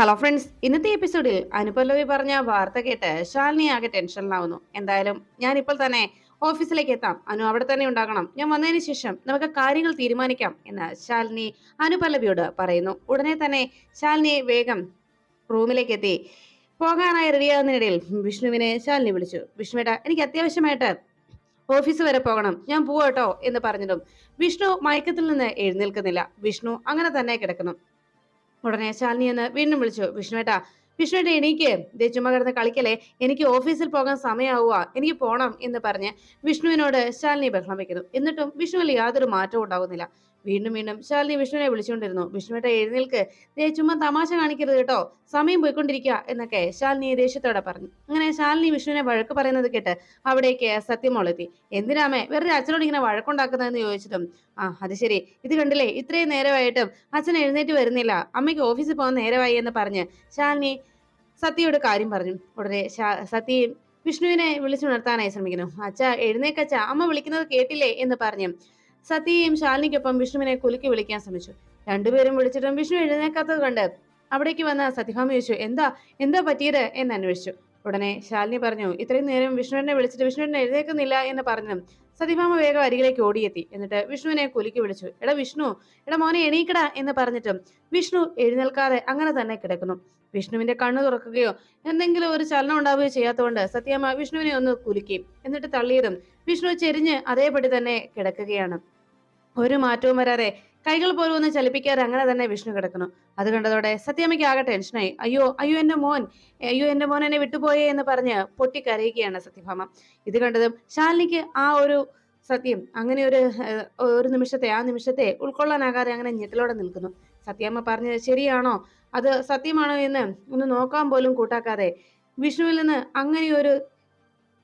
Hello friends ഇന്നത്തെ എപ്പിസോഡിൽ അനുപല്ലവി പറഞ്ഞ വാർത്ത കേട്ട് ശാലിനി ആകെ ടെൻഷനിലാവുന്നു എന്തായാലും ഞാൻ ഇപ്പോൾ തന്നെ ഓഫീസിലേക്ക് എത്താം. അനു അവിടെ തന്നെ ഉണ്ടാകണം. ഞാൻ വന്നതിന് ശേഷം നമുക്ക് കാര്യങ്ങൾ തീരുമാനിക്കാം എന്ന് ശാലിനി അനുപല്ലവിയോട് പറയുന്നു. ഉടനെ തന്നെ ശാലിനിയെ വേഗം റൂമിലേക്ക് എത്തി. പോകാനായി റെഡിയാകുന്നതിനിടയിൽ വിഷ്ണുവിനെ ശാലിനി വിളിച്ചു. വിഷ്ണുവേട്ട എനിക്ക് അത്യാവശ്യമായിട്ട് ഓഫീസ് വരെ പോകണം. ഞാൻ പോവാട്ടോ എന്ന് പറഞ്ഞിട്ടും വിഷ്ണു മയക്കത്തിൽ നിന്ന് എഴുന്നേൽക്കുന്നില്ല. വിഷ്ണു അങ്ങനെ തന്നെ കിടക്കുന്നു. ഉടനെ ശാലിനി എന്ന് വീണ്ടും വിളിച്ചു. വിഷ്ണുവേട്ടാ വിഷ്ണുവേട്ട എനിക്ക് ദേ ചുമ്മാ കിടന്ന് കളിക്കലേ എനിക്ക് ഓഫീസിൽ പോകാൻ സമയമാവുക എനിക്ക് പോണം എന്ന് പറഞ്ഞ് വിഷ്ണുവിനോട് ശാലിനി ബഹളം വെക്കുന്നു. എന്നിട്ടും വിഷ്ണുവിൽ യാതൊരു മാറ്റവും ഉണ്ടാകുന്നില്ല. വീണ്ടും വീണ്ടും ശാലിനി വിഷ്ണുവിനെ വിളിച്ചുകൊണ്ടിരുന്നു. വിഷ്ണുവേട്ട എഴുന്നേൽക്ക് ദേ ചുമ്മാ തമാശ കാണിക്കരുത് കേട്ടോ. സമയം പോയിക്കൊണ്ടിരിക്കുക എന്നൊക്കെ ശാലിനി ദേഷ്യത്തോടെ പറഞ്ഞു. അങ്ങനെ ശാലിനി വിഷ്ണുവിനെ വഴക്ക് പറയുന്നത് കേട്ട് അവിടേക്ക് സത്യമോളെത്തി. എന്തിനാമേ? വെറുതെ അച്ഛനോട് ഇങ്ങനെ വഴക്കുണ്ടാക്കുന്നതെന്ന് ചോദിച്ചതും. ആ അത് ശരി. ഇത് കണ്ടില്ലേ? ഇത്രയും നേരമായിട്ടും അച്ഛൻ എഴുന്നേറ്റ് വരുന്നില്ല. അമ്മയ്ക്ക് ഓഫീസിൽ പോകാൻ നേരമായി എന്ന് പറഞ്ഞ് ശാലിനി സത്യയോട് കാര്യം പറഞ്ഞു. ഉടനെ സത്യ വിഷ്ണുവിനെ വിളിച്ചുണർത്താനായി ശ്രമിക്കുന്നു. അച്ഛ എഴുന്നേക്കച്ച അമ്മ വിളിക്കുന്നത് കേട്ടില്ലേ എന്ന് പറഞ്ഞു സത്യയും ശാലിനിക്കൊപ്പം വിഷ്ണുവിനെ കുലുക്കി വിളിക്കാൻ ശ്രമിച്ചു. രണ്ടുപേരും വിളിച്ചിട്ടും വിഷ്ണു എഴുന്നേക്കാത്തത് കണ്ട് അവിടേക്ക് വന്ന സത്യഭാമ ചോദിച്ചു എന്താ എന്താ പറ്റിയത്? എന്ന് അന്വേഷിച്ചു. ഉടനെ ശാലിനി പറഞ്ഞു ഇത്രയും നേരം വിഷ്ണുവിനെ വിളിച്ചിട്ട് വിഷ്ണുവിനെ എഴുന്നേക്കുന്നില്ല എന്ന് പറഞ്ഞു സതിഭാമ വേഗം അരികിലേക്ക് ഓടിയെത്തി. എന്നിട്ട് വിഷ്ണുവിനെ കുലുക്കി വിളിച്ചു എടാ വിഷ്ണു എടാ മോനെ എണീക്കടാ എന്ന് പറഞ്ഞിട്ടും വിഷ്ണു എഴുന്നേൽക്കാതെ അങ്ങനെ തന്നെ കിടക്കുന്നു. വിഷ്ണുവിന്റെ കണ്ണു തുറക്കുകയോ എന്തെങ്കിലും ഒരു ചലനം ഉണ്ടാവുകയോ ചെയ്യാത്തതുകൊണ്ട് സത്യാമ്മ വിഷ്ണുവിനെ ഒന്ന് കുലുക്കി എന്നിട്ട് തള്ളിയതും വിഷ്ണു ചെരിഞ്ഞ് അതേപടി തന്നെ കിടക്കുകയാണ്. ഒരു മാറ്റവും വരാതെ കൈകൾ പോലും ഒന്ന് ചലിപ്പിക്കാതെ അങ്ങനെ തന്നെ വിഷ്ണു കിടക്കുന്നു. അത് കണ്ടതോടെ സത്യമ്മയ്ക്ക് ആകെ ടെൻഷനായി. അയ്യോ അയ്യോ എന്റെ മോൻ. അയ്യോ എന്റെ മോൻ എന്നെ വിട്ടുപോയേ എന്ന് പറഞ്ഞ് പൊട്ടിക്കരയുകയാണ് സത്യഭാമ. ഇത് കണ്ടതും ശാലിനിക്ക് ആ ഒരു സത്യം അങ്ങനെ ഒരു ഒരു നിമിഷത്തെ ആ നിമിഷത്തെ ഉൾക്കൊള്ളാനാകാതെ അങ്ങനെ ഞെട്ടലോടെ നിൽക്കുന്നു. സത്യമ്മ പറഞ്ഞത് ശരിയാണോ? അത് സത്യമാണോ എന്ന് ഒന്ന് നോക്കാൻ പോലും കൂട്ടാക്കാതെ വിഷ്ണുവിൽ നിന്ന് അങ്ങനെ ഒരു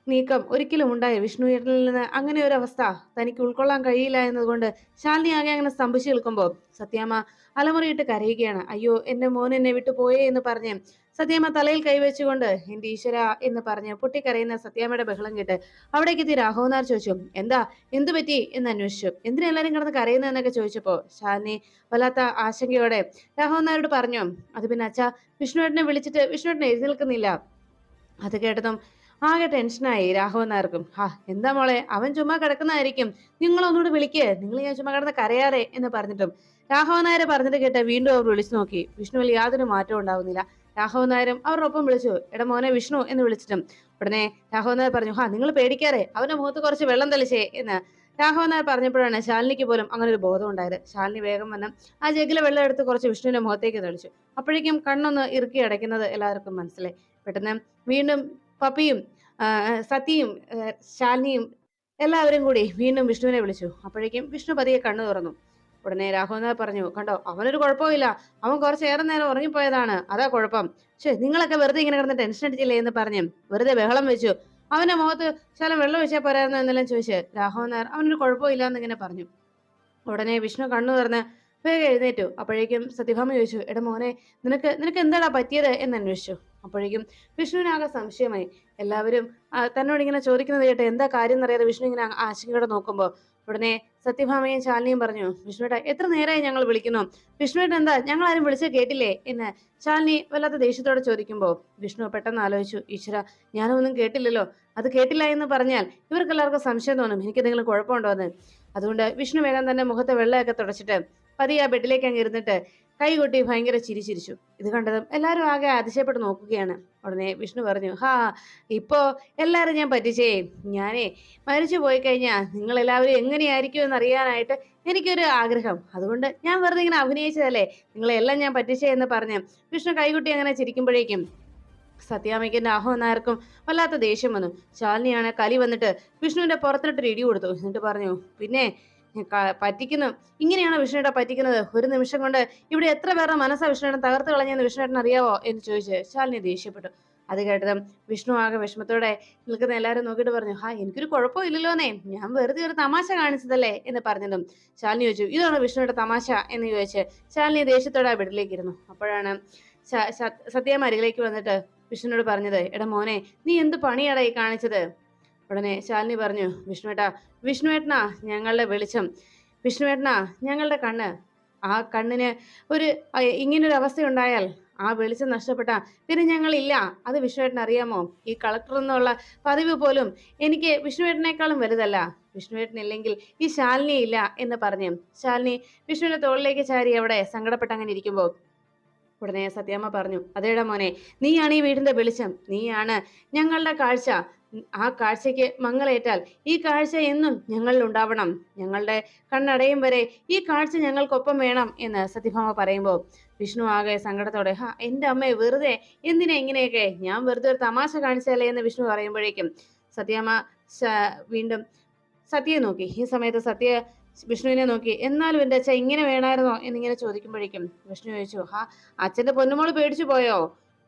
നീക്കം ഒരിക്കലും ഉണ്ടായി വിഷ്ണുവിൽ നിന്ന് അങ്ങനെ ഒരു അവസ്ഥ തനിക്ക് ഉൾക്കൊള്ളാൻ കഴിയില്ല എന്നതുകൊണ്ട് ശാലിനി ആകെ അങ്ങനെ സ്തംഭിച്ചു നിൽക്കുമ്പോൾ സത്യാമ്മ അലമുറയിട്ട് കരയുകയാണ്. അയ്യോ എന്റെ മോൻ എന്നെ വിട്ടു പോയേ എന്ന് പറഞ്ഞ് സത്യാമ്മ തലയിൽ കൈവച്ചുകൊണ്ട് എന്റെ ഈശ്വര എന്ന് പറഞ്ഞ് പൊട്ടിക്കരയുന്ന സത്യാമ്മയുടെ ബഹളം കേട്ട് അവിടേക്ക് എത്തി രാഘവനാർ ചോദിച്ചു എന്താ എന്തു പറ്റി? എന്ന് അന്വേഷിച്ചു. എന്തിനാ എല്ലാരും കിടന്ന് കരയുന്നതെന്നൊക്കെ ചോദിച്ചപ്പോ ശാലിനി വല്ലാത്ത ആശങ്കയോടെ രാഘവനാരോട് പറഞ്ഞു അത് പിന്നെ അച്ഛാ വിഷ്ണുവേട്ടനെ വിളിച്ചിട്ട് വിഷ്ണുവേട്ടനെ എഴുന്നേൽക്കുന്നില്ല. അത് കേട്ടതും ആകെ ടെൻഷനായി രാഘവൻ നായർക്കും ഹാ എന്താ മോളെ? അവൻ ചുമ്മാ കിടക്കുന്നതായിരിക്കും. നിങ്ങൾ ഒന്നുകൂടി വിളിക്കേ. നിങ്ങൾ ഞാൻ ചുമ്മാ കിടന്ന് കരയാറേ എന്ന് പറഞ്ഞിട്ടും രാഘവൻ പറഞ്ഞിട്ട് കേട്ട് വീണ്ടും അവർ വിളിച്ചു നോക്കി. വിഷ്ണുവിൽ യാതൊരു മാറ്റവും ഉണ്ടാവുന്നില്ല. രാഘവൻ നായരും അവരുടെ ഒപ്പം വിളിച്ചു. എടാ മോനെ വിഷ്ണു എന്ന് വിളിച്ചിട്ടും ഉടനെ രാഘവൻ നായർ പറഞ്ഞു ഹാ നിങ്ങൾ പേടിക്കാറേ അവന്റെ മുഖത്ത് കുറച്ച് വെള്ളം തെളിച്ചേ എന്ന് രാഘവൻ നായർ പറഞ്ഞപ്പോഴാണ് ശാലിനിക്ക് പോലും അങ്ങനെ ഒരു ബോധം ഉണ്ടായത്. ശാലിനി വേഗം വന്ന് ആ ജഗ്ഗിലെ വെള്ളം എടുത്ത് കുറച്ച് വിഷ്ണുവിന്റെ മുഖത്തേക്ക് തെളിച്ചു. അപ്പോഴേക്കും കണ്ണൊന്ന് ഇറുക്കി അടയ്ക്കുന്നത് എല്ലാവർക്കും മനസ്സിലായി. പെട്ടെന്ന് വീണ്ടും പപ്പിയും സതിയും ശാലിനിയും എല്ലാവരും കൂടി വീണ്ടും വിഷ്ണുവിനെ വിളിച്ചു. അപ്പോഴേക്കും വിഷ്ണു പതിയെ കണ്ണു തുറന്നു. ഉടനെ രാഘവനാഥ് പറഞ്ഞു കണ്ടോ അവനൊരു കുഴപ്പമില്ല. അവൻ കുറച്ചേറെ നേരം ഉറങ്ങിപ്പോയതാണ്. അതാ കുഴപ്പം. പക്ഷേ നിങ്ങളൊക്കെ വെറുതെ ഇങ്ങനെ കിടന്ന് ടെൻഷൻ അടിച്ചില്ലേ എന്ന് പറഞ്ഞു വെറുതെ ബഹളം വെച്ചു. അവന്റെ മുഖത്ത് ശലം വെള്ളം വെച്ചാൽ പോരായിരുന്നു എന്നെല്ലാം ചോദിച്ച് രാഘവനാർ അവനൊരു കുഴപ്പമില്ല എന്നിങ്ങനെ പറഞ്ഞു. ഉടനെ വിഷ്ണു കണ്ണു തുറന്ന് വേഗം എഴുന്നേറ്റു. അപ്പോഴേക്കും സത്യഭാമ ചോദിച്ചു എടാ മോനെ നിനക്ക് നിനക്ക് എന്താടാ പറ്റിയത്? എന്ന് അന്വേഷിച്ചു. അപ്പോഴേക്കും വിഷ്ണുവിനാകെ സംശയമായി. എല്ലാവരും തന്നോട് ഇങ്ങനെ ചോദിക്കുന്നത് കേട്ട് എന്താ കാര്യം എന്നറിയാതെ വിഷ്ണു ഇങ്ങനെ ആശങ്കയോടെ നോക്കുമ്പോൾ ഉടനെ സത്യഭാമയും ശാലിനിയും പറഞ്ഞു വിഷ്ണുവേട്ട എത്ര നേരമായി ഞങ്ങൾ വിളിക്കുന്നു? വിഷ്ണുവേട്ട എന്താ ഞങ്ങൾ ആരും വിളിച്ച് കേട്ടില്ലേ? എന്ന് ശാലിനി വല്ലാത്ത ദേഷ്യത്തോടെ ചോദിക്കുമ്പോൾ വിഷ്ണു പെട്ടെന്ന് ആലോചിച്ചു ഈശ്വര ഞാനൊന്നും കേട്ടില്ലല്ലോ. അത് കേട്ടില്ല എന്ന് പറഞ്ഞാൽ ഇവർക്ക് എല്ലാവർക്കും സംശയം തോന്നും. എനിക്ക് എന്തെങ്കിലും കുഴപ്പമുണ്ടോ എന്ന്? അതുകൊണ്ട് വിഷ്ണു വേഗം തന്നെ മുഖത്തെ വെള്ളമൊക്കെ തുടച്ചിട്ട് പതിയെ ആ ബെഡിലേക്ക് അങ്ങ് ഇരുന്നിട്ട് കൈകൊട്ടി ഭയങ്കര ചിരിച്ചിരിച്ചു ഇത് കണ്ടതും എല്ലാവരും ആകെ അതിശയപ്പെട്ട് നോക്കുകയാണ്. ഉടനെ വിഷ്ണു പറഞ്ഞു ഹാ ഇപ്പോ എല്ലാവരും ഞാൻ പറ്റിച്ചേ. ഞാനേ മരിച്ചു പോയി കഴിഞ്ഞാൽ നിങ്ങൾ എല്ലാവരും എങ്ങനെയായിരിക്കും എന്ന് അറിയാനായിട്ട് എനിക്കൊരു ആഗ്രഹം. അതുകൊണ്ട് ഞാൻ വെറുതെ ഇങ്ങനെ അഭിനയിച്ചതല്ലേ? നിങ്ങളെല്ലാം ഞാൻ പറ്റിച്ചേ എന്ന് പറഞ്ഞ് വിഷ്ണു കൈകുട്ടി അങ്ങനെ ചിരിക്കുമ്പോഴേക്കും സത്യാമയ്ക്കന്റെ രാഘവൻ നായർക്കും വല്ലാത്ത ദേഷ്യം വന്നു. ശാലിനിയാണ് കലി വന്നിട്ട് വിഷ്ണുവിന്റെ പുറത്തിട്ട് ഇടി കൊടുത്തു. എന്നിട്ട് പറഞ്ഞു പിന്നെ പറ്റിക്കുന്നു. ഇങ്ങനെയാണ് വിഷ്ണുവേട്ട പറ്റിക്കുന്നത്? ഒരു നിമിഷം കൊണ്ട് ഇവിടെ എത്ര പേരുടെ മനസ്സാ വിഷ്ണുവേട്ടൻ തകർത്ത് കളഞ്ഞെന്ന് വിഷ്ണുവേട്ടൻ അറിയാവോ എന്ന് ചോദിച്ച് ശാലിനി ദേഷ്യപ്പെട്ടു. അത് കേട്ടതും വിഷ്ണു ആകെ വിഷമത്തോടെ നിൽക്കുന്ന എല്ലാവരും നോക്കിയിട്ട് പറഞ്ഞു ഹാ എനിക്കൊരു കുഴപ്പമില്ലല്ലോന്നേ ഞാൻ വെറുതെ ഒരു തമാശ കാണിച്ചതല്ലേ? എന്ന് പറഞ്ഞതും ശാലിനി ചോദിച്ചു ഇതാണ് വിഷ്ണുയുടെ തമാശ? എന്ന് ചോദിച്ച് ശാലിനി ദേഷ്യത്തോടെ ആ ബെഡിലേക്ക് ഇരുന്നു അപ്പോഴാണ് സത്യമാരികളിലേക്ക് വന്നിട്ട് വിഷ്ണുവിനോട് പറഞ്ഞത് എടാ മോനെ നീ എന്ത് പണിയാടായി കാണിച്ചത്? ഉടനെ ശാലിനി പറഞ്ഞു വിഷ്ണുവേട്ടാ വിഷ്ണുവേട്ടനാ ഞങ്ങളുടെ വെളിച്ചം. വിഷ്ണുവേട്ടനാ ഞങ്ങളുടെ കണ്ണ്. ആ കണ്ണിന് ഒരു ഇങ്ങനൊരു അവസ്ഥയുണ്ടായാൽ ആ വെളിച്ചം നഷ്ടപ്പെട്ട പിന്നെ ഞങ്ങളില്ല. അത് വിഷ്ണുവേട്ടൻ അറിയാമോ ഈ കളക്ടർ എന്നുള്ള പതിവ് പോലും എനിക്ക് വിഷ്ണുവേട്ടനേക്കാളും വലുതല്ല. വിഷ്ണുവേട്ടൻ ഇല്ലെങ്കിൽ ഈ ശാലിനി ഇല്ല എന്ന് പറഞ്ഞു. ശാലിനി വിഷ്ണുവിന്റെ തോളിലേക്ക് ചാരി അവിടെ സങ്കടപ്പെട്ട് അങ്ങനെ ഇരിക്കുമ്പോൾ ഉടനെ സത്യാമ്മ പറഞ്ഞു അതേടാ മോനെ നീയാണ് ഈ വീടിന്റെ വെളിച്ചം. നീയാണ് ഞങ്ങളുടെ കാഴ്ച. ആ കാഴ്ചയ്ക്ക് മങ്ങലേറ്റാൽ ഈ കാഴ്ച എന്നും ഞങ്ങളിൽ ഉണ്ടാവണം. ഞങ്ങളുടെ കണ്ണടയും വരെ ഈ കാഴ്ച ഞങ്ങൾക്കൊപ്പം വേണം എന്ന് സത്യഭാമ പറയുമ്പോൾ വിഷ്ണു ആകെ സങ്കടത്തോടെ ഹാ എന്റെ അമ്മയെ വെറുതെ? എന്തിനാ ഇങ്ങനെയൊക്കെ? ഞാൻ വെറുതെ ഒരു തമാശ കാണിച്ചാലേ എന്ന് വിഷ്ണു പറയുമ്പോഴേക്കും സത്യാമ്മ വീണ്ടും സത്യയെ നോക്കി. ഈ സമയത്ത് സത്യ വിഷ്ണുവിനെ നോക്കി. എന്നാലും എന്റെ അച്ഛൻ ഇങ്ങനെ വേണമായിരുന്നോ എന്നിങ്ങനെ ചോദിക്കുമ്പോഴേക്കും വിഷ്ണു ചോദിച്ചു ഹാ അച്ഛന്റെ പൊന്നുമോൾ പേടിച്ചു പോയോ?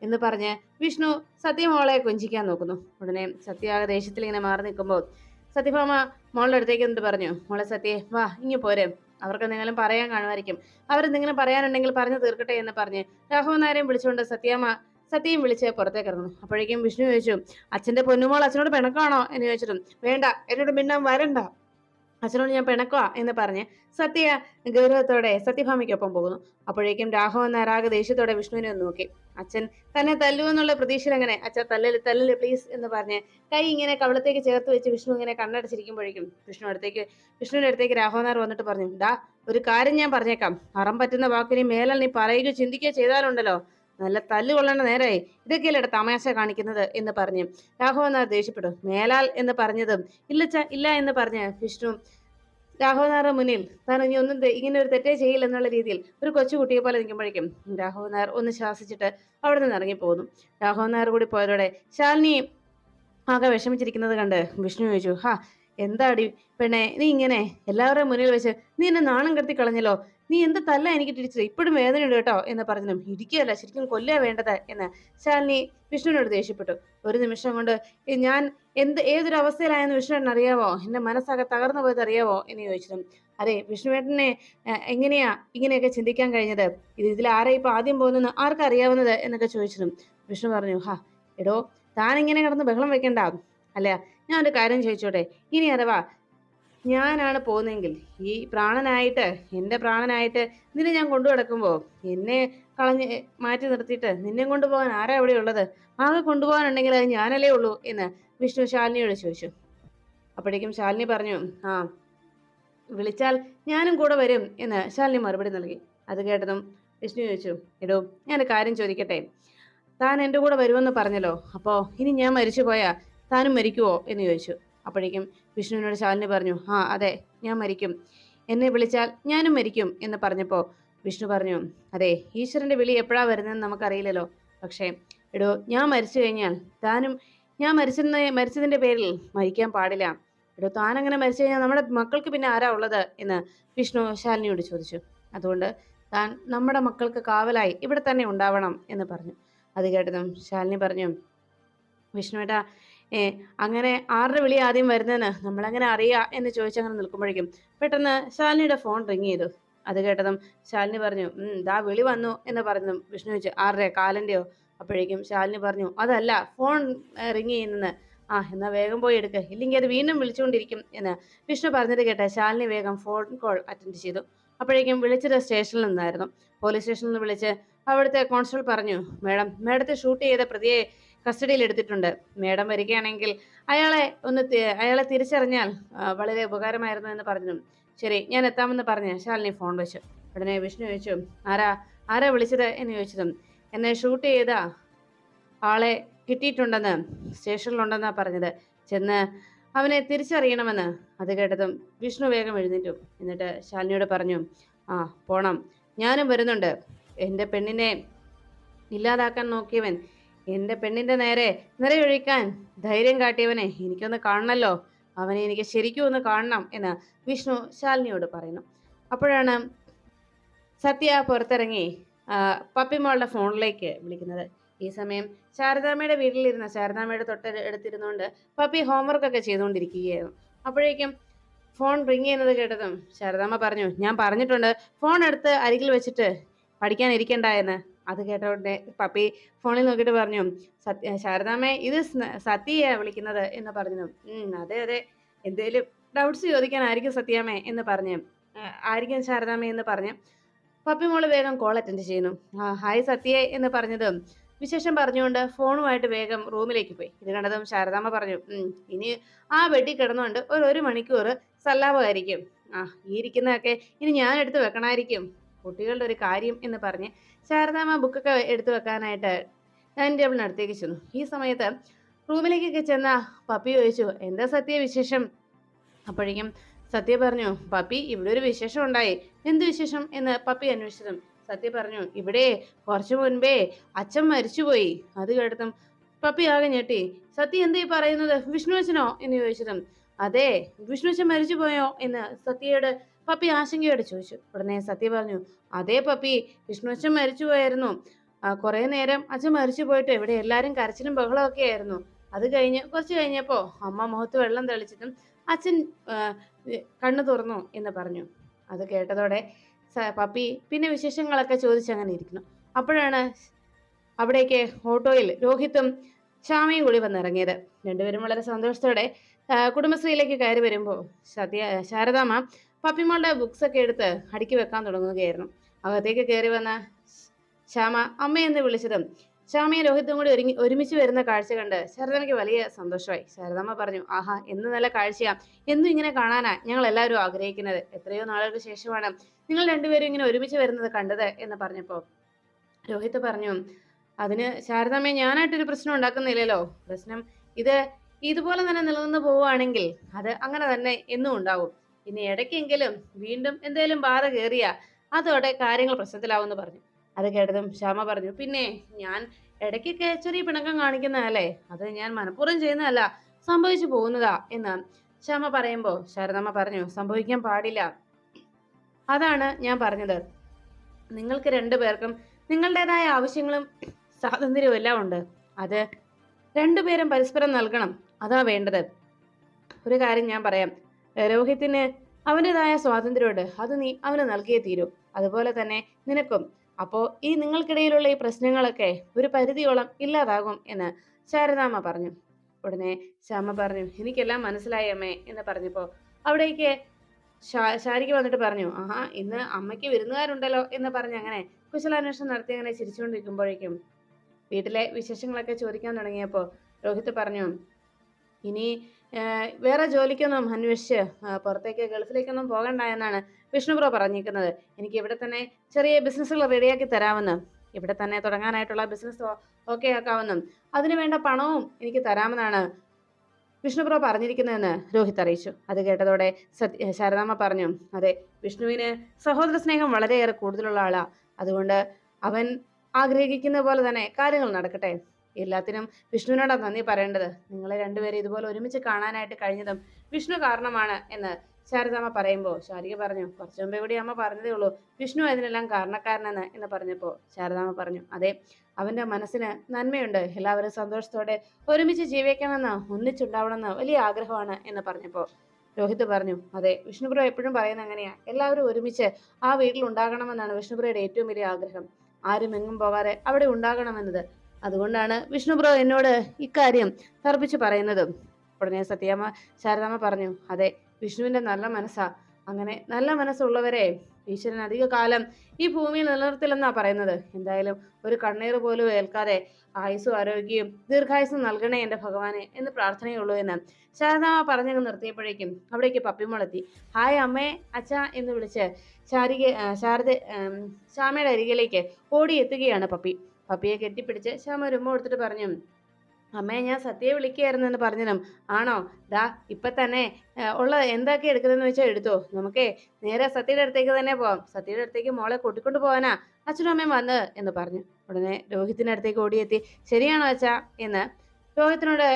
എന്ന് പറഞ്ഞ് വിഷ്ണു സത്യമോളെ കൊഞ്ചിക്കാൻ നോക്കുന്നു. ഉടനെ സത്യ ദേഷ്യത്തിൽ ഇങ്ങനെ മാറി നിൽക്കുമ്പോൾ സത്യഭാമ മോളുടെ അടുത്തേക്ക് എന്നിട്ട് പറഞ്ഞു? മോളെ സത്യേ വാ ഇങ്ങ് പോരെ. അവർക്ക് എന്തെങ്കിലും പറയാൻ കാണുമായിരിക്കും. അവരെന്തെങ്കിലും പറയാനുണ്ടെങ്കിൽ പറഞ്ഞു തീർക്കട്ടെ എന്ന് പറഞ്ഞ് രാഘവൻ നായരെയും വിളിച്ചുകൊണ്ട് സത്യാമ്മ സത്യയും വിളിച്ച് പുറത്തേക്ക് ഇറങ്ങുന്നു. അപ്പോഴേക്കും വിഷ്ണു ചോദിച്ചു അച്ഛന്റെ പൊന്നുമോൾ അച്ഛനോട് പിണക്കാണോ എന്ന് ചോദിച്ചിട്ടും വേണ്ട എന്നോട് മിണ്ടാൻ വരണ്ട. അച്ഛനോട് ഞാൻ പിണക്കുക എന്ന് പറഞ്ഞ് സത്യ ഗൗരവത്തോടെ സത്യഭാമയ്ക്കൊപ്പം പോകുന്നു. അപ്പോഴേക്കും രാഘവൻ നാരാഗ ദേഷ്യത്തോടെ വിഷ്ണുവിനെ ഒന്ന് നോക്കി. അച്ഛൻ തന്നെ തല്ലുവെന്നുള്ള പ്രതീക്ഷയിൽ അങ്ങനെ അച്ഛൻ തല്ലല് തല്ലല് പ്ലീസ് എന്ന് പറഞ്ഞ് കൈ ഇങ്ങനെ കവളത്തേക്ക് ചേർത്ത് വെച്ച് വിഷ്ണു ഇങ്ങനെ കണ്ണടച്ചിരിക്കുമ്പോഴേക്കും വിഷ്ണു അടുത്തേക്ക് വിഷ്ണുവിന്റെ അടുത്തേക്ക് രാഘവനാർ വന്നിട്ട് പറഞ്ഞു ഡാ ഒരു കാര്യം ഞാൻ പറഞ്ഞേക്കാം. അറം പറ്റുന്ന വാക്കിനി മേലാൽ നീ പറയുകയോ ചിന്തിക്കുകയോ ചെയ്താലുണ്ടല്ലോ. നല്ല തല്ല് കൊള്ളേണ്ട നേരായി. ഇതൊക്കെയല്ലേ തമാശ കാണിക്കുന്നത് എന്ന് പറഞ്ഞു. രാഘവൻ നായർ ദേഷ്യപ്പെട്ടു. മേലാൽ എന്ന് പറഞ്ഞതും ഇല്ലച്ച ഇല്ല എന്ന് പറഞ്ഞ് വിഷ്ണു. രാഘവനാറിന് മുന്നിൽ താൻ ഇനി ഒന്നും ഇങ്ങനെ ഒരു തെറ്റേ ചെയ്യില്ല എന്നുള്ള രീതിയിൽ ഒരു കൊച്ചുകുട്ടിയെ പോലെ നിൽക്കുമ്പോഴേക്കും രാഘവനാർ ഒന്ന് ശ്വാസിച്ചിട്ട് അവിടെ നിന്ന് ഇറങ്ങിപ്പോകുന്നു രാഘവനാർ കൂടി പോയതോടെ ശാലിനി ആകെ വിഷമിച്ചിരിക്കുന്നത് കണ്ട് വിഷ്ണു ചോദിച്ചു ഹാ എന്താടി പെണ്ണെ നീ ഇങ്ങനെ? എല്ലാവരുടെയും മുന്നിൽ വെച്ച് നീ എന്നെ നാണം കടത്തി കളഞ്ഞല്ലോ. നീ എന്ത് തല്ല എനിക്ക് തിരിച്ചത് ഇപ്പോഴും വേദനയുണ്ട് കേട്ടോ എന്ന് പറഞ്ഞു ഇരിക്കുകയല്ല ശരിക്കും കൊല്ലുക വേണ്ടത് എന്ന്. ശാലിനി വിഷ്ണുവിനോട് ദേഷ്യപ്പെട്ടു. ഒരു നിമിഷം കൊണ്ട് ഞാൻ എന്ത് ഏതൊരു അവസ്ഥയിലായെന്ന് വിഷ്ണുവേട്ടൻ അറിയാവോ? എന്റെ മനസ്സാകെ തകർന്നു പോയത് അറിയാവോ? എന്ന് ചോദിച്ചതും അതെ വിഷ്ണുവേട്ടനെ എങ്ങനെയാ ഇങ്ങനെയൊക്കെ ചിന്തിക്കാൻ കഴിഞ്ഞത്? ഇത് ഇതിൽ ആരെ ഇപ്പൊ ആദ്യം പോകുന്നെന്ന് ആർക്കറിയാവുന്നത് എന്നൊക്കെ ചോദിച്ചതും വിഷ്ണു പറഞ്ഞു ഹാ എടോ താൻ ഇങ്ങനെ കിടന്ന് ബഹളം വെക്കണ്ട. അല്ല ഞാൻ ഒരു കാര്യം ചോദിച്ചോട്ടെ? ഇനി അഥവാ ഞാനാണ് പോകുന്നതെങ്കിൽ ഈ പ്രാണനായിട്ട് എന്റെ പ്രാണനായിട്ട് നിന്നെ ഞാൻ കൊണ്ടു കിടക്കുമ്പോൾ എന്നെ കളഞ്ഞ് മാറ്റി നിർത്തിയിട്ട് നിന്നെ കൊണ്ടുപോകാൻ ആരാ ഇവിടെ ഉള്ളത്? ആകെ കൊണ്ടുപോകാനുണ്ടെങ്കിൽ അത് ഞാനല്ലേ ഉള്ളൂ എന്ന് വിഷ്ണു ശാലിനിയോട് ചോദിച്ചു. അപ്പോഴേക്കും ശാലിനി പറഞ്ഞു ആ വിളിച്ചാൽ ഞാനും കൂടെ വരും എന്ന് ശാലിനി മറുപടി നൽകി. അത് കേട്ടതും വിഷ്ണു ചോദിച്ചു എടോ ഞാൻ കാര്യം ചോദിക്കട്ടെ? താൻ എന്റെ കൂടെ വരുമെന്ന് പറഞ്ഞല്ലോ. അപ്പോൾ ഇനി ഞാൻ മരിച്ചു പോയാ താനും മരിക്കുമോ എന്ന് ചോദിച്ചു. അപ്പോഴേക്കും വിഷ്ണുവിനോട് ശാലിനി പറഞ്ഞു ആ അതെ ഞാൻ മരിക്കും. എന്നെ വിളിച്ചാൽ ഞാനും മരിക്കും എന്ന് പറഞ്ഞപ്പോൾ വിഷ്ണു പറഞ്ഞു അതെ ഈശ്വരന്റെ വിളി എപ്പോഴാണ് വരുന്നതെന്ന് നമുക്കറിയില്ലല്ലോ. പക്ഷേ എടോ ഞാൻ മരിച്ചു കഴിഞ്ഞാൽ താനും ഞാൻ മരിച്ചെന്ന മരിച്ചതിന്റെ പേരിൽ മരിക്കാൻ പാടില്ല. എടോ താൻ അങ്ങനെ മരിച്ചു കഴിഞ്ഞാൽ നമ്മുടെ മക്കൾക്ക് പിന്നെ ആരാ ഉള്ളത്? എന്ന് വിഷ്ണു ശാലിനിയോട് ചോദിച്ചു. അതുകൊണ്ട് താൻ നമ്മുടെ മക്കൾക്ക് കാവലായി ഇവിടെ തന്നെ ഉണ്ടാവണം എന്ന് പറഞ്ഞു. അത് കേട്ടതും ശാലിനി പറഞ്ഞു വിഷ്ണുവേട്ടാ ഏ അങ്ങനെ ആരുടെ വിളി ആദ്യം വരുന്നതെന്ന് നമ്മളങ്ങനെ അറിയാ എന്ന് ചോദിച്ചങ്ങനെ നിൽക്കുമ്പോഴേക്കും പെട്ടെന്ന് ശാലിനിയുടെ ഫോൺ റിങ് ചെയ്തു. അത് കേട്ടതും ശാലിനി പറഞ്ഞു ദാ വിളി വന്നു എന്ന് പറഞ്ഞു വിഷ്ണു ചോദിച്ചു ആരുടെ? കാലന്റെയോ അപ്പോഴേക്കും ശാലിനി പറഞ്ഞു അതല്ല ഫോൺ റിങ് ചെയ്യുന്നെന്ന്. ആ എന്നാ വേഗം പോയി എടുക്ക് ഇല്ലെങ്കിൽ അത് വീണ്ടും വിളിച്ചുകൊണ്ടിരിക്കും എന്ന് വിഷ്ണു പറഞ്ഞത് കേട്ട ശാലിനി വേഗം ഫോൺ കോൾ അറ്റൻഡ് ചെയ്തു. അപ്പോഴേക്കും വിളിച്ചത് സ്റ്റേഷനിൽ നിന്നായിരുന്നു. പോലീസ് സ്റ്റേഷനിൽ നിന്ന് വിളിച്ച് അവിടുത്തെ കോൺസ്റ്റബിൾ പറഞ്ഞു മേഡം മേഡത്തെ ഷൂട്ട് ചെയ്ത പ്രതിയെ കസ്റ്റഡിയിൽ എടുത്തിട്ടുണ്ട്. മേഡം വരികയാണെങ്കിൽ അയാളെ ഒന്ന് അയാളെ തിരിച്ചറിഞ്ഞാൽ വളരെ ഉപകാരമായിരുന്നു എന്ന് പറഞ്ഞു. ശരി ഞാൻ എത്താമെന്ന് പറഞ്ഞ് ശാലിനി ഫോൺ വെച്ചു. ഉടനെ വിഷ്ണു ചോദിച്ചു ആരാ ആരാ വിളിച്ചത്? എന്ന് ചോദിച്ചതും എന്നെ ഷൂട്ട് ചെയ്ത ആളെ കിട്ടിയിട്ടുണ്ടെന്ന് സ്റ്റേഷനിലുണ്ടെന്നാണ് പറഞ്ഞത്. ചെന്ന് അവനെ തിരിച്ചറിയണമെന്ന്. അത് കേട്ടതും വിഷ്ണു വേഗം എഴുന്നേറ്റു. എന്നിട്ട് ശാലിനിയോട് പറഞ്ഞു ആ പോണം. ഞാനും വരുന്നുണ്ട്. എന്റെ പെണ്ണിനെ ഇല്ലാതാക്കാൻ നോക്കിയവൻ എന്റെ പെണ്ണിന്റെ നേരെ നിറയൊഴിക്കാൻ ധൈര്യം കാട്ടിയവനെ എനിക്കൊന്ന് കാണണമല്ലോ അവനെ എനിക്ക് ശരിക്കും ഒന്ന് കാണണം എന്ന് വിഷ്ണു ശാലിനിയോട് പറയുന്നു. അപ്പോഴാണ് സത്യ പുറത്തിറങ്ങി പപ്പിമോളുടെ ഫോണിലേക്ക് വിളിക്കുന്നത്. ഈ സമയം ശാരദാമ്മയുടെ വീട്ടിലിരുന്ന ശാരദാമ്മയുടെ തൊട്ട് എടുത്തിരുന്നുകൊണ്ട് പപ്പി ഹോംവർക്ക് ഒക്കെ ചെയ്തുകൊണ്ടിരിക്കുകയായിരുന്നു അപ്പോഴേക്കും ഫോൺ റിങ് ചെയ്യുന്നത് കേട്ടതും ശാരദാമ്മ പറഞ്ഞു ഞാൻ പറഞ്ഞിട്ടുണ്ട് ഫോൺ എടുത്ത് അരികിൽ വെച്ചിട്ട് എന്ന്. അത് കേട്ടോടെ പപ്പി ഫോണിൽ നോക്കിയിട്ട് പറഞ്ഞു സത്യ ശാരദാമ്മേ ഇത് സത്യയാണ് വിളിക്കുന്നത് എന്ന് പറഞ്ഞു. അതെ അതെ. എന്തേലും ഡൗട്ട്സ് ചോദിക്കാനായിരിക്കും സത്യാമ്മേ എന്ന് പറഞ്ഞു. "ആ, ആയിരിക്കും ശാരദാമ്മ എന്ന് പറഞ്ഞു. പപ്പി മോൾ വേഗം കോൾ അറ്റൻഡ് ചെയ്യുന്നു. ഹായ് സത്യേ എന്ന് പറഞ്ഞതും വിശേഷം പറഞ്ഞുകൊണ്ട് ഫോണുമായിട്ട് വേഗം റൂമിലേക്ക് പോയി. ഇത് കണ്ടതും ശാരദാമ്മ പറഞ്ഞു ഇനി ആ വെട്ടി കിടന്നുകൊണ്ട് ഒരു ഒരു മണിക്കൂർ സല്ലാപമായിരിക്കും ആ ഈ ഇരിക്കുന്നതൊക്കെ ഇനി ഞാൻ എടുത്ത് വെക്കണമായിരിക്കും. കുട്ടികളുടെ ഒരു കാര്യം എന്ന് പറഞ്ഞ് ശാരദാമ്മ ബുക്കൊക്കെ എടുത്തു വെക്കാനായിട്ട് ഡൈനിങ് ടേബിളിനടുത്തേക്ക് ചെന്നു. ഈ സമയത്ത് റൂമിലേക്കൊക്കെ ചെന്ന പപ്പി ചോദിച്ചു എന്താ സത്യ വിശേഷം? അപ്പോഴേക്കും സത്യ പറഞ്ഞു പപ്പി ഇവിടെ ഒരു വിശേഷം ഉണ്ടായി. എന്ത് വിശേഷം? എന്ന് പപ്പി അന്വേഷിച്ചതും സത്യ പറഞ്ഞു. ഇവിടെ കുറച്ചു മുൻപേ അച്ഛൻ മരിച്ചുപോയി. അത് കേട്ടതും പപ്പി ആകെ ഞെട്ടി. സത്യ എന്താ ഈ പറയുന്നത്? വിഷ്ണു അച്ഛനോ? എന്ന് ചോദിച്ചതും അതെ വിഷ്ണു അച്ഛൻ മരിച്ചുപോയോ? എന്ന് സത്യയോട് പപ്പി ആശങ്കയോടെ ചോദിച്ചു. ഉടനെ സത്യ പറഞ്ഞു അതേ പപ്പി വിഷ്ണു അച്ഛൻ മരിച്ചുപോയായിരുന്നു. കുറേ നേരം അച്ഛൻ മരിച്ചു പോയിട്ട് ഇവിടെ എല്ലാവരും കരച്ചിലും ബഹളം ഒക്കെ ആയിരുന്നു. അത് കഴിഞ്ഞ് കുറച്ച് കഴിഞ്ഞപ്പോ അമ്മ മുഖത്ത് വെള്ളം തെളിച്ചിട്ടും അച്ഛൻ കണ്ണു തുറന്നു എന്ന് പറഞ്ഞു. അത് കേട്ടതോടെ പപ്പി പിന്നെ വിശേഷങ്ങളൊക്കെ ചോദിച്ചങ്ങനെ ഇരിക്കുന്നു. അപ്പോഴാണ് അവിടേക്ക് ഓട്ടോയിൽ രോഹിത്തും ശ്യാമയും കൂടി വന്നിറങ്ങിയത്. രണ്ടുപേരും വളരെ സന്തോഷത്തോടെ കുടുംബശ്രീയിലേക്ക് കയറി വരുമ്പോൾ സത്യ ശാരദാമ്മ പപ്പിമോളുടെ ബുക്സ് ഒക്കെ എടുത്ത് അടുക്കി വെക്കാൻ തുടങ്ങുകയായിരുന്നു. അകത്തേക്ക് കയറി വന്ന ശ്യാമ അമ്മയെന്ന് വിളിച്ചതും ശ്യാമയും രോഹിത്തും കൂടി ഒരുങ്ങി ഒരുമിച്ച് വരുന്ന കാഴ്ച കണ്ട് ശാരദാമ്മയ്ക്ക് വലിയ സന്തോഷമായി. ശാരദമ്മ പറഞ്ഞു ആഹാ എന്ത് നല്ല കാഴ്ചയാ. എന്നും ഇങ്ങനെ കാണാനാ ഞങ്ങൾ എല്ലാവരും ആഗ്രഹിക്കുന്നത്. എത്രയോ നാളുകൾക്ക് ശേഷമാണ് നിങ്ങൾ രണ്ടുപേരും ഇങ്ങനെ ഒരുമിച്ച് വരുന്നത് കണ്ടത് എന്ന് പറഞ്ഞപ്പോ രോഹിത് പറഞ്ഞു അതിന് ശാരദാമ്മയെ ഞാനായിട്ടൊരു പ്രശ്നം ഉണ്ടാക്കുന്നില്ലല്ലോ. പ്രശ്നം ഇത് ഇതുപോലെ തന്നെ നിലനിന്ന് പോവുകയാണെങ്കിൽ അത് അങ്ങനെ തന്നെ എന്നും ഉണ്ടാവും. ഇനി ഇടയ്ക്കെങ്കിലും വീണ്ടും എന്തെങ്കിലും ബാധ കയറിയാ അതോടെ കാര്യങ്ങൾ പ്രശ്നത്തിലാവുമെന്ന് പറഞ്ഞു. അത് കേട്ടതും ശ്യാമ പറഞ്ഞു പിന്നെ ഞാൻ ഇടയ്ക്കൊക്കെ ചെറിയ പിണക്കം കാണിക്കുന്നതല്ലേ? അത് ഞാൻ മനഃപൂർവം ചെയ്യുന്നതല്ല സംഭവിച്ചു പോകുന്നതാ എന്ന് ശ്യാമ പറയുമ്പോൾ ശാരദമ്മ പറഞ്ഞു സംഭവിക്കാൻ പാടില്ല. അതാണ് ഞാൻ പറഞ്ഞത്. നിങ്ങൾക്ക് രണ്ടു പേർക്കും നിങ്ങളുടേതായ ആവശ്യങ്ങളും സ്വാതന്ത്ര്യവും എല്ലാം ഉണ്ട്. അത് രണ്ടുപേരും പരസ്പരം നൽകണം. അതാ വേണ്ടത്. ഒരു കാര്യം ഞാൻ പറയാം. രോഹിത്തിന് അവന്റെതായ സ്വാതന്ത്ര്യമുണ്ട്. അത് നീ അവന് നൽകിയേ തീരൂ. അതുപോലെ തന്നെ നിനക്കും. അപ്പോൾ ഈ നിങ്ങൾക്കിടയിലുള്ള ഈ പ്രശ്നങ്ങളൊക്കെ ഒരു പരിധിയോളം ഇല്ലാതാകും എന്ന് ശാരദാമ്മ പറഞ്ഞു. ഉടനെ ശ്യാമ പറഞ്ഞു എനിക്കെല്ലാം മനസ്സിലായി അമ്മേ എന്ന് പറഞ്ഞപ്പോൾ അവിടേക്ക് ശാരിക്ക് വന്നിട്ട് പറഞ്ഞു ആഹാ ഇന്ന് അമ്മയ്ക്ക് വിരുന്നുകാരുണ്ടല്ലോ എന്ന് പറഞ്ഞ് അങ്ങനെ കുശലാന്വേഷണം നടത്തി അങ്ങനെ ചിരിച്ചുകൊണ്ടിരിക്കുമ്പോഴേക്കും വീട്ടിലെ വിശേഷങ്ങളൊക്കെ ചോദിക്കാൻ തുടങ്ങിയപ്പോൾ രോഹിത് പറഞ്ഞു ഇനി വേറെ ജോലിക്കൊന്നും അന്വേഷിച്ച് പുറത്തേക്ക് ഗൾഫിലേക്കൊന്നും പോകണ്ട എന്നാണ് വിഷ്ണു ബ്രോ പറഞ്ഞിരിക്കുന്നത്. എനിക്ക് ഇവിടെ തന്നെ ചെറിയ ബിസിനസ്സുകൾ റെഡിയാക്കി തരാമെന്ന് ഇവിടെ തന്നെ തുടങ്ങാനായിട്ടുള്ള ബിസിനസ് ഓക്കെ ആക്കാമെന്നും അതിനു വേണ്ട പണവും എനിക്ക് തരാമെന്നാണ് വിഷ്ണുപ്രോ പറഞ്ഞിരിക്കുന്നതെന്ന് രോഹിത് അറിയിച്ചു. അത് കേട്ടതോടെ സത്യ ശാരദാമ്മ പറഞ്ഞു അതെ വിഷ്ണുവിന് സഹോദര സ്നേഹം വളരെയേറെ കൂടുതലുള്ള ആളാണ് അതുകൊണ്ട് അവൻ ആഗ്രഹിക്കുന്ന പോലെ തന്നെ കാര്യങ്ങൾ നടക്കട്ടെ. എല്ലാത്തിനും വിഷ്ണുവിനോടാ നന്ദി പറയേണ്ടത്. നിങ്ങളെ രണ്ടുപേരെ ഇതുപോലെ ഒരുമിച്ച് കാണാനായിട്ട് കഴിഞ്ഞതും വിഷ്ണു കാരണമാണ് എന്ന് ശാരദാമ്മ പറയുമ്പോൾ ശാരിക പറഞ്ഞു കുറച്ചു മുമ്പേ കൂടി അമ്മ പറഞ്ഞതേ ഉള്ളൂ. വിഷ്ണു അതിനെല്ലാം കാരണക്കാരനെന്ന് എന്ന് പറഞ്ഞപ്പോൾ ശാരദാമ്മ പറഞ്ഞു അതെ അവന്റെ മനസ്സിന് നന്മയുണ്ട്. എല്ലാവരും സന്തോഷത്തോടെ ഒരുമിച്ച് ജീവിക്കണമെന്ന് ഒന്നിച്ചുണ്ടാവണമെന്ന് വലിയ ആഗ്രഹമാണ് എന്ന് പറഞ്ഞപ്പോൾ രോഹിത് പറഞ്ഞു അതെ വിഷ്ണുപ്രോ എപ്പോഴും പറയുന്ന അങ്ങനെയാ. എല്ലാവരും ഒരുമിച്ച് ആ വീട്ടിൽ ഉണ്ടാകണമെന്നാണ് വിഷ്ണുപ്രയുടെ ഏറ്റവും വലിയ ആഗ്രഹം. ആരും എങ്ങും പോകാതെ അവിടെ ഉണ്ടാകണമെന്നത് അതുകൊണ്ടാണ് വിഷ്ണു ബ്രോ എന്നോട് ഇക്കാര്യം തർപ്പിച്ച് പറയുന്നതും. ഉടനെ സത്യാമ്മ ശാരദാമ്മ പറഞ്ഞു അതെ വിഷ്ണുവിന്റെ നല്ല മനസ്സാ. അങ്ങനെ നല്ല മനസ്സുള്ളവരെ ഈശ്വരൻ അധിക കാലം ഈ ഭൂമിയിൽ നിലനിർത്തില്ലെന്നാ പറയുന്നത്. എന്തായാലും ഒരു കണ്ണീർ പോലും ഏൽക്കാതെ ആയുസ്സും ആരോഗ്യവും ദീർഘായുസ്സും നൽകണേ എന്റെ ഭഗവാനെ എന്ന് പ്രാർത്ഥനയുള്ളൂ എന്ന് ശാരദാമ പറഞ്ഞങ്ങ് നിർത്തിയപ്പോഴേക്കും അവിടേക്ക് പപ്പിമോളെത്തി ഹായ് അമ്മേ അച്ഛ എന്ന് വിളിച്ച് ശാരിക ശാരദ ശ്യാമയുടെ അരികിലേക്ക് ഓടിയെത്തുകയാണ് പപ്പി. പപ്പിയെ കെട്ടിപ്പിടിച്ച് ശ്യാമ ഉമ്മ കൊടുത്തിട്ട് പറഞ്ഞു അമ്മയെ ഞാൻ സത്യയെ വിളിക്കുകയായിരുന്നു എന്ന് പറഞ്ഞതും ആണോ? ദാ ഇപ്പൊ തന്നെ ഉള്ള എന്താക്കി എടുക്കുന്നതെന്ന് വെച്ചാൽ എടുത്തോ. നമുക്കേ നേരെ സത്യയുടെ അടുത്തേക്ക് തന്നെ പോവാം. സത്യയുടെ അടുത്തേക്ക് മോളെ കൂട്ടിക്കൊണ്ട് പോകാനാ അച്ഛനും അമ്മയും വന്നത് എന്ന് പറഞ്ഞു. ഉടനെ രോഹിത്തിന്റെ അടുത്തേക്ക് ഓടിയെത്തി. ശരിയാണോ അച്ഛാ? എന്ന് രോഹിത്തിനോട്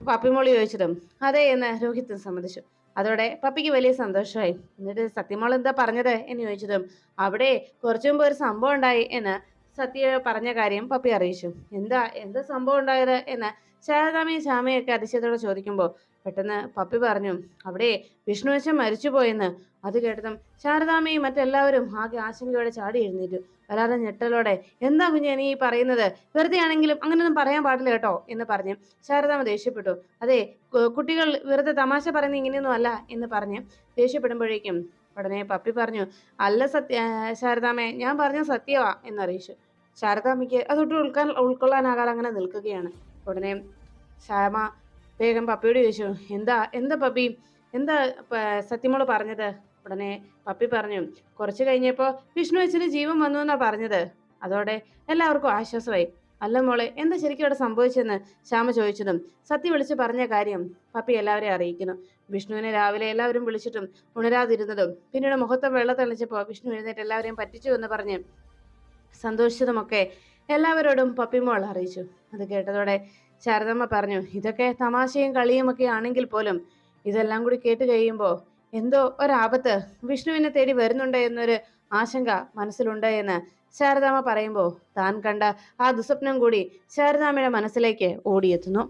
പപ്പിമോളി ചോദിച്ചതും അതെ എന്ന് രോഹിത്തിന് സമ്മതിച്ചു. അതോടെ പപ്പിക്ക് വലിയ സന്തോഷമായി. എന്നിട്ട് സത്യമോൾ എന്താ പറഞ്ഞത്? എന്ന് ചോദിച്ചതും അവിടെ കുറച്ചു മുമ്പ് ഒരു സംഭവം ഉണ്ടായി എന്ന് സത്യ പറഞ്ഞ കാര്യം പപ്പി അറിയിച്ചു. എന്താ എന്താ സംഭവം ഉണ്ടായത് എന്ന് ശാരദാമയും ശ്യാമയൊക്കെ അതിശയത്തോടെ ചോദിക്കുമ്പോൾ പെട്ടെന്ന് പപ്പി പറഞ്ഞു അവിടെ വിഷ്ണുവശം മരിച്ചുപോയെന്ന്. അത് കേട്ടതും ശാരദാമയും മറ്റെല്ലാവരും ആകെ ആശങ്കയോടെ ചാടി എഴുന്നേറ്റു. വല്ലാതെ ഞെട്ടലോടെ എന്താ കുഞ്ഞെ നീ പറയുന്നത്? വെറുതെ ആണെങ്കിലും അങ്ങനെയൊന്നും പറയാൻ പാടില്ല കേട്ടോ എന്ന് പറഞ്ഞ് ശാരദാമ ദേഷ്യപ്പെട്ടു. അതെ കുട്ടികൾ വെറുതെ തമാശ പറയുന്ന ഇങ്ങനെയൊന്നും അല്ല എന്ന് പറഞ്ഞ് ദേഷ്യപ്പെടുമ്പോഴേക്കും ഉടനെ പപ്പി പറഞ്ഞു അല്ല സത്യ ശാരദാമേ ഞാൻ പറഞ്ഞ സത്യവാ എന്നറിയിച്ചു. ശാരദാമ്മയ്ക്ക് അതൊട്ട് ഉൾക്കാൻ ഉൾക്കൊള്ളാനാകാതെ അങ്ങനെ നിൽക്കുകയാണ്. ഉടനെ ശ്യാമ വേഗം പപ്പിയോട് ചോദിച്ചു എന്താ എന്താ പപ്പി? എന്താ സത്യമോൾ പറഞ്ഞത്? ഉടനെ പപ്പി പറഞ്ഞു കുറച്ച് കഴിഞ്ഞപ്പോൾ വിഷ്ണു അച്ഛന് ജീവൻ വന്നു എന്നാ പറഞ്ഞത്. അതോടെ എല്ലാവർക്കും ആശ്വാസമായി. അല്ല മോളെ എന്താ ശരിക്കും അവിടെ സംഭവിച്ചെന്ന്? ശ്യാമ ചോദിച്ചതും സത്യ വിളിച്ച് പറഞ്ഞ കാര്യം പപ്പി എല്ലാവരെയും അറിയിക്കുന്നു. വിഷ്ണുവിനെ രാവിലെ എല്ലാവരും വിളിച്ചിട്ടും ഉണരാതിരുന്നതും പിന്നീട് മുഖത്തെ വെള്ളം തെളിച്ചപ്പോൾ വിഷ്ണു എഴുന്നേറ്റ് എല്ലാവരെയും പറ്റിച്ചു എന്ന് പറഞ്ഞ് സന്തോഷിച്ചതുമൊക്കെ എല്ലാവരോടും പപ്പിമോൾ അറിയിച്ചു. അത് കേട്ടതോടെ ശാരദമ്മ പറഞ്ഞു ഇതൊക്കെ തമാശയും കളിയും ഒക്കെ ആണെങ്കിൽ പോലും ഇതെല്ലാം കൂടി കേട്ട് കഴിയുമ്പോൾ എന്തോ ഒരാപത്ത് വിഷ്ണുവിനെ തേടി വരുന്നുണ്ട് എന്നൊരു ആശങ്ക മനസ്സിലുണ്ട് എന്ന് ശാരദാമ്മ പറയുമ്പോൾ താൻ കണ്ട ആ ദുസ്വപ്നം കൂടി ശാരദാമ്മയുടെ മനസ്സിലേക്ക് ഓടിയെത്തുന്നു.